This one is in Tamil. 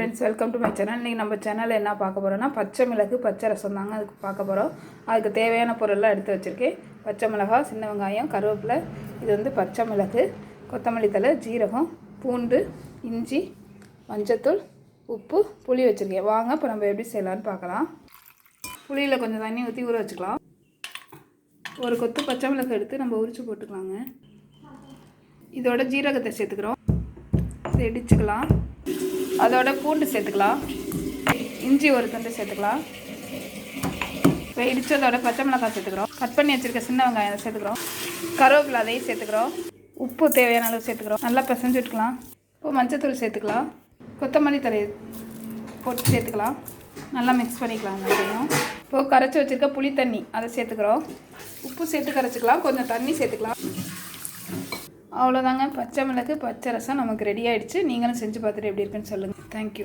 Friends welcome to my channel இன்றைக்கி நம்ம சேனலில் என்ன பார்க்க போகிறோம்னா பச்சை மிளகு பச்சை ரசம் தாங்க அதுக்கு பார்க்க போகிறோம் அதுக்கு தேவையான பொருள்லாம் எடுத்து வச்சுருக்கேன். பச்சை மிளகா சின்ன வெங்காயம் கருவேப்பிலை. இது வந்து பச்சை மிளகு கொத்தமல்லி தழை ஜீரகம் பூண்டு இஞ்சி மஞ்சத்தூள் உப்பு புளி வச்சுருக்கேன். வாங்க இப்போ நம்ம எப்படி செய்யலான்னு பார்க்கலாம். புளியில் கொஞ்சம் தண்ணி ஊற்றி ஊற வச்சுக்கலாம். ஒரு கொத்து பச்சை மிளகு எடுத்து நம்ம உரித்து போட்டுக்கலாங்க. இதோட ஜீரகத்தை சேர்த்துக்கிறோம். இதை இடிச்சுக்கலாம். அதோட பூண்டு சேர்த்துக்கலாம். இஞ்சி ஒரு துண்டு சேர்த்துக்கலாம். இப்போ இடித்ததோட பச்சை மிளகாய் சேர்த்துக்கிறோம். கட் பண்ணி வச்சுருக்க சின்ன வெங்காயம் அதை சேர்த்துக்கிறோம். கருவேப்பிலை அதையும் சேர்த்துக்கிறோம். உப்பு தேவையான அளவு சேர்த்துக்கிறோம். நல்லா பிசைஞ்சு விட்டுக்கலாம். இப்போ மஞ்சத்தூள் சேர்த்துக்கலாம். கொத்தமல்லி தலை போட்டு சேர்த்துக்கலாம். நல்லா மிக்ஸ் பண்ணிக்கலாம் எல்லாத்தையும் இப்போது கரைச்சி வச்சுருக்க புளி தண்ணி அதை சேர்த்துக்கிறோம். உப்பு சேர்த்து கரைச்சிக்கலாம். கொஞ்சம் தண்ணி சேர்த்துக்கலாம். அவ்வளோதாங்க பச்சை மிளகு பச்சை ரசம் நமக்கு ரெடி ஆகிடுச்சு நீங்களும் செஞ்சு பார்த்துட்டு எப்படி இருக்குன்னு சொல்லுங்கள் தேங்க்யூ